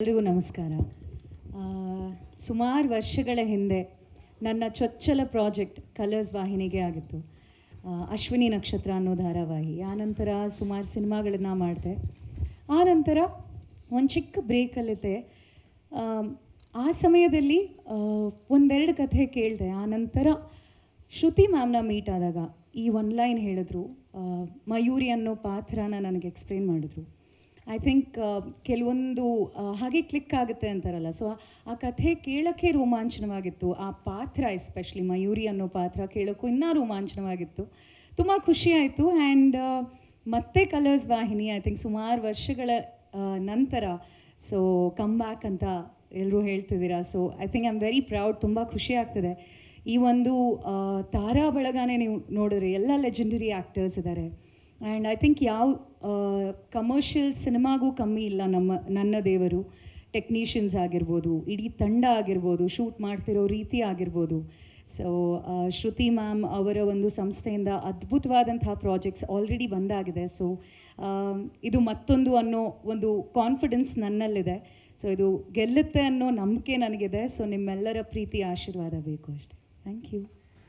ಎಲ್ರಿಗೂ ನಮಸ್ಕಾರ. ಸುಮಾರು ವರ್ಷಗಳ ಹಿಂದೆ ನನ್ನ ಚೊಚ್ಚಲ ಪ್ರಾಜೆಕ್ಟ್ ಕಲರ್ಸ್ ವಾಹಿನಿಗೆ ಆಗಿತ್ತು. ಅಶ್ವಿನಿ ನಕ್ಷತ್ರ ಅನ್ನೋ ಧಾರಾವಾಹಿ. ಆನಂತರ ಸುಮಾರು ಸಿನಿಮಾಗಳನ್ನ ಮಾಡಿದೆ. ಆನಂತರ ಒಂದು ಚಿಕ್ಕ ಬ್ರೇಕಲ್ಲಿದ್ದೆ ಆ, ಆ ಸಮಯದಲ್ಲಿ ಒಂದೆರಡು ಕಥೆ ಕೇಳಿದೆ. ಆನಂತರ ಶ್ರುತಿ ಮ್ಯಾಮ್ನ ಮೀಟ್ ಆದಾಗ ಈ ಒನ್ ಲೈನ್ ಹೇಳಿದ್ರು. ಮಯೂರಿ ಅನ್ನೋ ಪಾತ್ರನ ನನಗೆ ಎಕ್ಸ್ಪ್ಲೇನ್ ಮಾಡಿದ್ರು. ಐ ಥಿಂಕ್ ಕೆಲವೊಂದು ಹಾಗೆ ಕ್ಲಿಕ್ ಆಗುತ್ತೆ ಅಂತಾರಲ್ಲ. ಸೊ ಆ ಕಥೆ ಕೇಳೋಕ್ಕೆ ರೋಮಾಂಚನವಾಗಿತ್ತು. ಆ ಪಾತ್ರ ಎಸ್ಪೆಷಲಿ ಮಯೂರಿ ಅನ್ನೋ ಪಾತ್ರ ಕೇಳೋಕ್ಕೂ ಇನ್ನೂ ರೋಮಾಂಚನವಾಗಿತ್ತು. ತುಂಬ ಖುಷಿಯಾಯಿತು ಆ್ಯಂಡ್ ಮತ್ತೆ ಕಲರ್ಸ್ ವಾಹಿನಿ ಐ ಥಿಂಕ್ ಸುಮಾರು ವರ್ಷಗಳ ನಂತರ ಸೊ ಕಮ್ ಬ್ಯಾಕ್ ಅಂತ ಎಲ್ಲರೂ ಹೇಳ್ತಿದ್ದೀರಾ. So I think I am very proud ತುಂಬ ಖುಷಿ ಆಗ್ತದೆ. ಈ ಒಂದು ತಾರಾ ಬಳಗಾನೇ ನೀವು ನೋಡಿದ್ರೆ ಎಲ್ಲ ಲೆಜೆಂಡರಿ ಆ್ಯಕ್ಟರ್ಸ್ ಇದ್ದಾರೆ. ಆ್ಯಂಡ್ ಐ ಥಿಂಕ್ ಯಾವ ಕಮರ್ಷಿಯಲ್ ಸಿನಿಮಾಗೂ ಕಮ್ಮಿ ಇಲ್ಲ ನಮ್ಮ, ನನ್ನ ದೇವರು. ಟೆಕ್ನೀಷಿಯನ್ಸ್ ಆಗಿರ್ಬೋದು, ಇಡೀ ತಂಡ ಆಗಿರ್ಬೋದು ಶೂಟ್ ಮಾಡ್ತಿರೋ ರೀತಿ ಆಗಿರ್ಬೋದು. ಸೊ ಶ್ರುತಿ ಮ್ಯಾಮ್ ಅವರ ಒಂದು ಸಂಸ್ಥೆಯಿಂದ ಅದ್ಭುತವಾದಂತಹ ಪ್ರಾಜೆಕ್ಟ್ಸ್ ಆಲ್ರೆಡಿ ಬಂದಾಗಿದೆ. ಸೊ ಇದು ಮತ್ತೊಂದು ಅನ್ನೋ ಒಂದು ಕಾನ್ಫಿಡೆನ್ಸ್ ನನ್ನಲ್ಲಿದೆ. ಸೊ ಇದು ಗೆಲ್ಲುತ್ತೆ ಅನ್ನೋ ನಂಬಿಕೆ ನನಗಿದೆ. ಸೊ ನಿಮ್ಮೆಲ್ಲರ ಪ್ರೀತಿ, ಆಶೀರ್ವಾದ ಬೇಕು ಅಷ್ಟೆ. Thank you